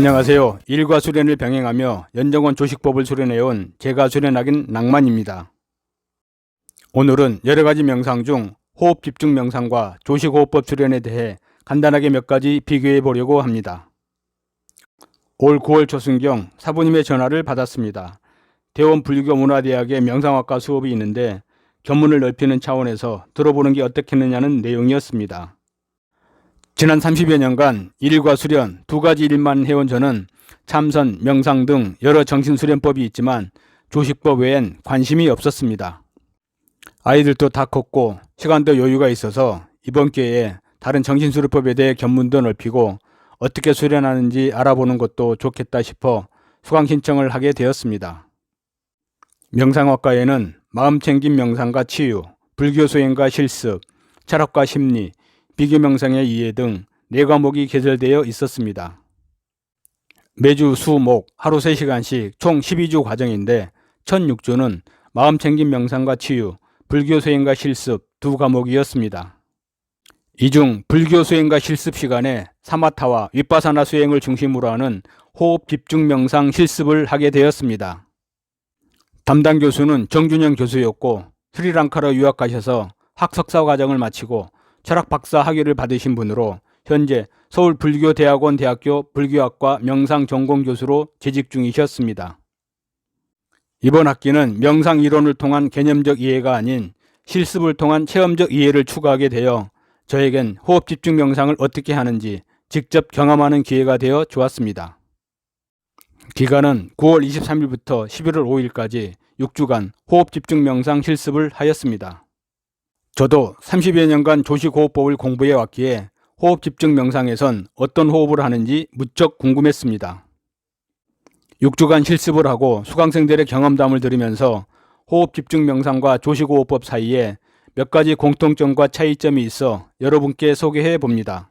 안녕하세요. 일과 수련을 병행하며 연정원 조식법을 수련해온 제가 수련하긴 낭만입니다. 오늘은 여러 가지 명상 중 호흡 집중 명상과 조식호흡법 수련에 대해 간단하게 몇 가지 비교해 보려고 합니다. 올 9월 초순경 사부님의 전화를 받았습니다. 대원 불교 문화대학의 명상학과 수업이 있는데 견문을 넓히는 차원에서 들어보는 게 어떻겠느냐는 내용이었습니다. 지난 30여 년간 일과 수련 두 가지 일만 해온 저는 참선, 명상 등 여러 정신수련법이 있지만 조식법 외엔 관심이 없었습니다. 아이들도 다 컸고 시간도 여유가 있어서 이번 기회에 다른 정신수련법에 대해 견문도 넓히고 어떻게 수련하는지 알아보는 것도 좋겠다 싶어 수강 신청을 하게 되었습니다. 명상학과에는 마음챙김 명상과 치유, 불교 수행과 실습, 철학과 심리, 비교 명상의 이해 등 네 과목이 개설되어 있었습니다. 매주 수, 목 하루 3시간씩 총 12주 과정인데 첫 6주는 마음챙김 명상과 치유, 불교 수행과 실습 두 과목이었습니다. 이 중 불교 수행과 실습 시간에 사마타와 윗바사나 수행을 중심으로 하는 호흡 집중 명상 실습을 하게 되었습니다. 담당 교수는 정준영 교수였고 스리랑카로 유학 가셔서 학석사 과정을 마치고 철학 박사 학위를 받으신 분으로 현재 서울 불교대학원 대학교 불교학과 명상 전공 교수로 재직 중이셨습니다. 이번 학기는 명상 이론을 통한 개념적 이해가 아닌 실습을 통한 체험적 이해를 추구하게 되어 저에겐 호흡 집중 명상을 어떻게 하는지 직접 경험하는 기회가 되어 좋았습니다. 기간은 9월 23일부터 11월 5일까지 6주간 호흡 집중 명상 실습을 하였습니다. 저도 30여 년간 조식호흡법을 공부해 왔기에 호흡 집중 명상에선 어떤 호흡을 하는지 무척 궁금했습니다. 6주간 실습을 하고 수강생들의 경험담을 들으면서 호흡 집중 명상과 조식호흡법 사이에 몇 가지 공통점과 차이점이 있어 여러분께 소개해 봅니다.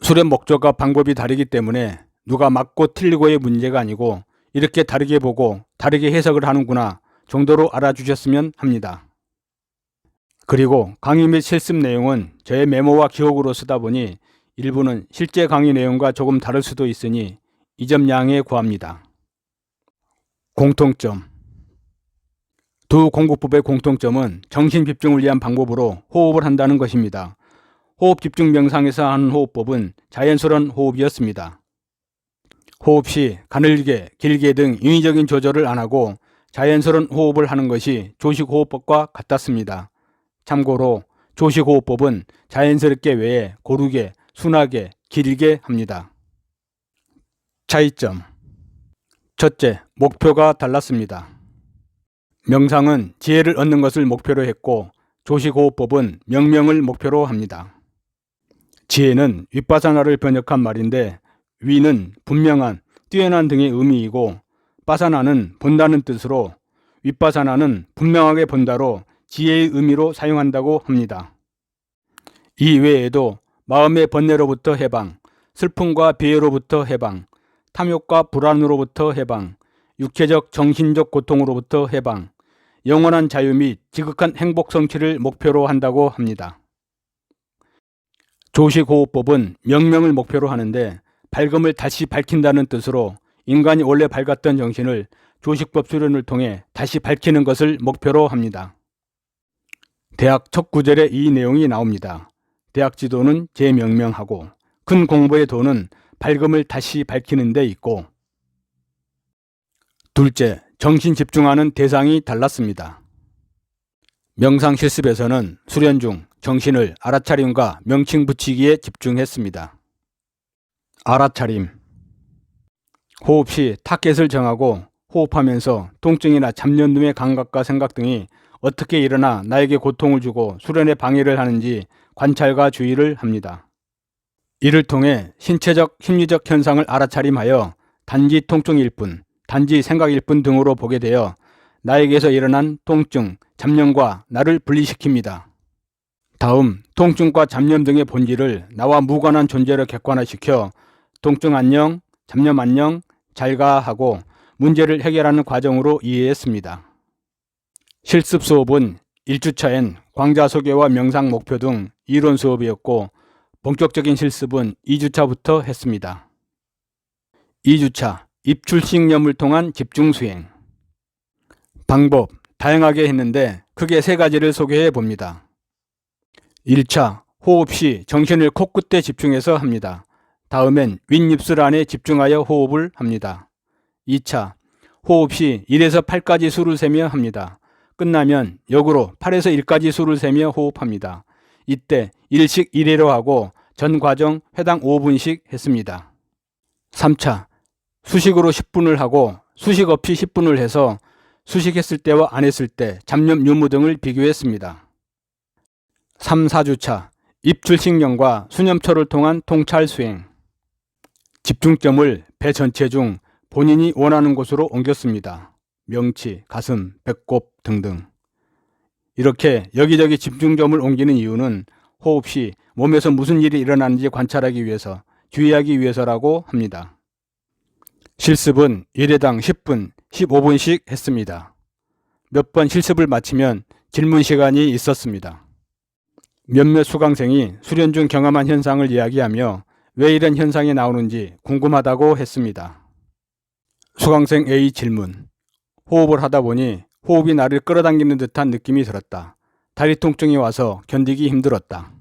수련 목적과 방법이 다르기 때문에 누가 맞고 틀리고의 문제가 아니고 이렇게 다르게 보고 다르게 해석을 하는구나 정도로 알아주셨으면 합니다. 그리고 강의 및 실습 내용은 저의 메모와 기억으로 쓰다 보니 일부는 실제 강의 내용과 조금 다를 수도 있으니 이 점 양해 구합니다. 공통점 두 공부법의 공통점은 정신 집중을 위한 방법으로 호흡을 한다는 것입니다. 호흡 집중 명상에서 하는 호흡법은 자연스러운 호흡이었습니다. 호흡 시 가늘게, 길게 등 인위적인 조절을 안 하고 자연스러운 호흡을 하는 것이 조식 호흡법과 같았습니다. 참고로 조식호흡법은 자연스럽게 외에 고르게, 순하게, 길게 합니다. 차이점 첫째, 목표가 달랐습니다. 명상은 지혜를 얻는 것을 목표로 했고 조식호흡법은 명명을 목표로 합니다. 지혜는 윗바사나를 번역한 말인데 위는 분명한, 뛰어난 등의 의미이고 바사나는 본다는 뜻으로 윗바사나는 분명하게 본다로 지혜의 의미로 사용한다고 합니다. 이 외에도 마음의 번뇌로부터 해방, 슬픔과 비애로부터 해방, 탐욕과 불안으로부터 해방, 육체적 정신적 고통으로부터 해방, 영원한 자유 및 지극한 행복 성취를 목표로 한다고 합니다. 조식호흡법은 명명을 목표로 하는데 밝음을 다시 밝힌다는 뜻으로 인간이 원래 밝았던 정신을 조식법 수련을 통해 다시 밝히는 것을 목표로 합니다. 대학 첫 구절에 이 내용이 나옵니다. 대학 지도는 재명명하고 큰 공부의 도는 밝음을 다시 밝히는 데 있고 둘째, 정신 집중하는 대상이 달랐습니다. 명상 실습에서는 수련 중 정신을 알아차림과 명칭 붙이기에 집중했습니다. 알아차림 호흡 시 타겟을 정하고 호흡하면서 통증이나 잡념 등의 감각과 생각 등이 어떻게 일어나 나에게 고통을 주고 수련에 방해를 하는지 관찰과 주의를 합니다. 이를 통해 신체적, 심리적 현상을 알아차림하여 단지 통증일 뿐, 단지 생각일 뿐 등으로 보게 되어 나에게서 일어난 통증, 잡념과 나를 분리시킵니다. 다음, 통증과 잡념 등의 본질을 나와 무관한 존재로 객관화시켜 통증 안녕, 잡념 안녕, 잘가 하고 문제를 해결하는 과정으로 이해했습니다. 실습 수업은 1주차엔 광자 소개와 명상 목표 등 이론 수업이었고 본격적인 실습은 2주차부터 했습니다. 2주차 입출식염을 통한 집중 수행 방법 다양하게 했는데 크게 세 가지를 소개해 봅니다. 1차 호흡 시 정신을 코끝에 집중해서 합니다. 다음엔 윗입술 안에 집중하여 호흡을 합니다. 2차 호흡 시 1에서 8까지 수를 세며 합니다. 끝나면 역으로 8에서 1까지 수를 세며 호흡합니다. 이때 1식 1회로 하고 전 과정 회당 5분씩 했습니다. 3차 수식으로 10분을 하고 수식 없이 10분을 해서 수식했을 때와 안 했을 때 잡념 유무 등을 비교했습니다. 3, 4주차 입출식령과 수념초를 통한 통찰 수행 집중점을 배 전체 중 본인이 원하는 곳으로 옮겼습니다. 명치, 가슴, 배꼽 등등. 이렇게 여기저기 집중점을 옮기는 이유는 호흡 시 몸에서 무슨 일이 일어나는지 관찰하기 위해서, 주의하기 위해서라고 합니다. 실습은 1회당 10분, 15분씩 했습니다. 몇 번 실습을 마치면 질문 시간이 있었습니다. 몇몇 수강생이 수련 중 경험한 현상을 이야기하며 왜 이런 현상이 나오는지 궁금하다고 했습니다. 수강생 A 질문. 호흡을 하다 보니 호흡이 나를 끌어당기는 듯한 느낌이 들었다. 다리 통증이 와서 견디기 힘들었다.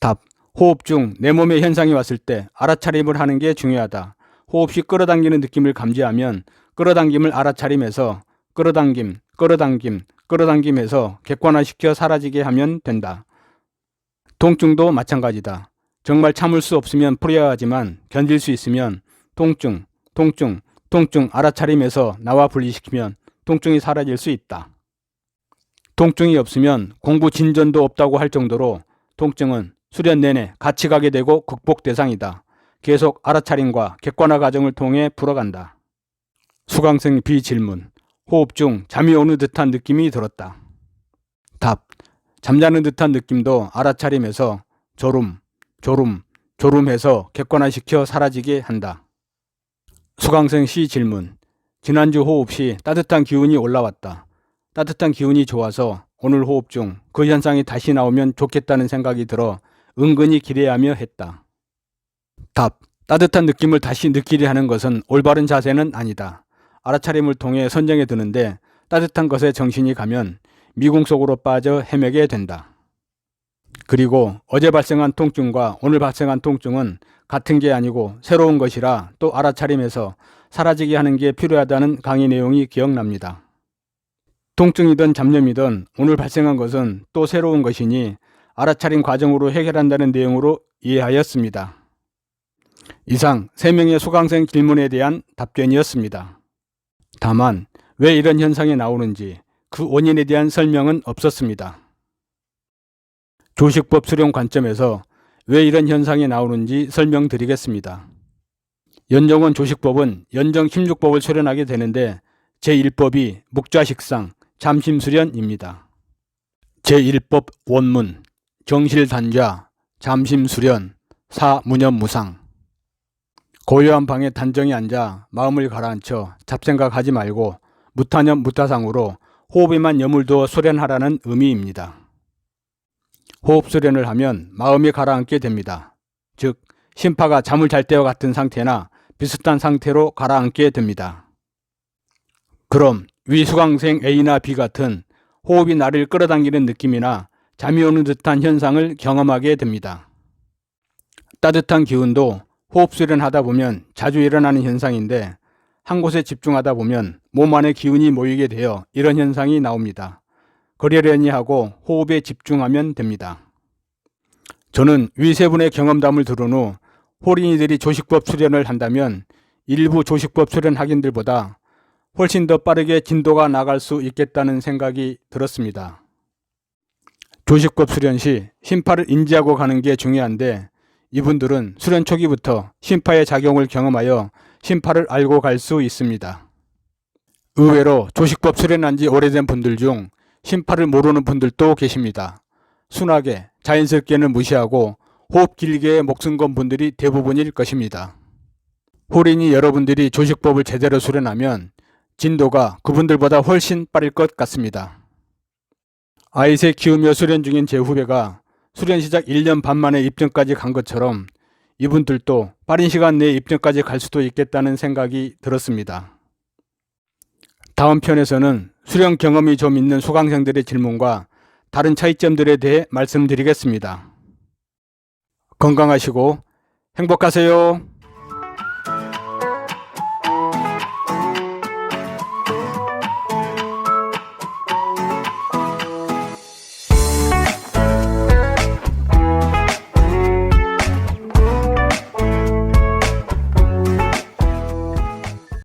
답. 호흡 중 내 몸에 현상이 왔을 때 알아차림을 하는 게 중요하다. 호흡이 끌어당기는 느낌을 감지하면 끌어당김을 알아차림해서 끌어당김, 끌어당김, 끌어당김해서 객관화시켜 사라지게 하면 된다. 통증도 마찬가지다. 정말 참을 수 없으면 풀어야 하지만 견딜 수 있으면 통증, 통증, 통증 알아차림해서 나와 분리시키면 통증이 사라질 수 있다. 통증이 없으면 공부 진전도 없다고 할 정도로 통증은 수련 내내 같이 가게 되고 극복 대상이다. 계속 알아차림과 객관화 과정을 통해 풀어간다. 수강생 B 질문. 호흡 중 잠이 오는 듯한 느낌이 들었다. 답. 잠자는 듯한 느낌도 알아차림해서 졸음, 졸음, 졸음해서 객관화시켜 사라지게 한다. 수강생 C 질문. 지난주 호흡 시 따뜻한 기운이 올라왔다. 따뜻한 기운이 좋아서 오늘 호흡 중 그 현상이 다시 나오면 좋겠다는 생각이 들어 은근히 기대하며 했다. 답. 따뜻한 느낌을 다시 느끼려 하는 것은 올바른 자세는 아니다. 알아차림을 통해 선정에 드는데 따뜻한 것에 정신이 가면 미궁 속으로 빠져 헤매게 된다. 그리고 어제 발생한 통증과 오늘 발생한 통증은 같은 게 아니고 새로운 것이라 또 알아차림해서 사라지게 하는 게 필요하다는 강의 내용이 기억납니다. 통증이든 잡념이든 오늘 발생한 것은 또 새로운 것이니 알아차림 과정으로 해결한다는 내용으로 이해하였습니다. 이상 3명의 수강생 질문에 대한 답변이었습니다. 다만 왜 이런 현상이 나오는지 그 원인에 대한 설명은 없었습니다. 조식법 수련 관점에서 왜 이런 현상이 나오는지 설명드리겠습니다. 연정원 조식법은 연정 16법을 수련하게 되는데 제1법이 묵좌식상 잠심수련입니다. 제1법 원문 정실단좌 잠심수련 사무념무상 고요한 방에 단정히 앉아 마음을 가라앉혀 잡생각하지 말고 무타념 무타상으로 호흡에만 두어 수련하라는 의미입니다. 호흡 수련을 하면 마음이 가라앉게 됩니다. 즉 심파가 잠을 잘 때와 같은 상태나 비슷한 상태로 가라앉게 됩니다. 그럼 위 수강생 A나 B 같은 호흡이 나를 끌어당기는 느낌이나 잠이 오는 듯한 현상을 경험하게 됩니다. 따뜻한 기운도 호흡 수련하다 보면 자주 일어나는 현상인데 한 곳에 집중하다 보면 몸 안에 기운이 모이게 되어 이런 현상이 나옵니다. 그러려니 하고 호흡에 집중하면 됩니다. 저는 위 세 분의 경험담을 들은 후 홀인이들이 조식법 수련을 한다면 일부 조식법 수련 학인들보다 훨씬 더 빠르게 진도가 나갈 수 있겠다는 생각이 들었습니다. 조식법 수련 시 심파를 인지하고 가는 게 중요한데 이분들은 수련 초기부터 심파의 작용을 경험하여 심파를 알고 갈 수 있습니다. 의외로 조식법 수련한 지 오래된 분들 중 심파를 모르는 분들도 계십니다. 순하게 자연스럽게는 무시하고 호흡 길게 목숨 건 분들이 대부분일 것입니다. 홀인이 여러분들이 조식법을 제대로 수련하면 진도가 그분들보다 훨씬 빠를 것 같습니다. 아이새 키우며 수련 중인 제 후배가 수련 시작 1년 반 만에 입증까지 간 것처럼 이분들도 빠른 시간 내에 입증까지 갈 수도 있겠다는 생각이 들었습니다. 다음 편에서는 수련 경험이 좀 있는 수강생들의 질문과 다른 차이점들에 대해 말씀드리겠습니다. 건강하시고 행복하세요.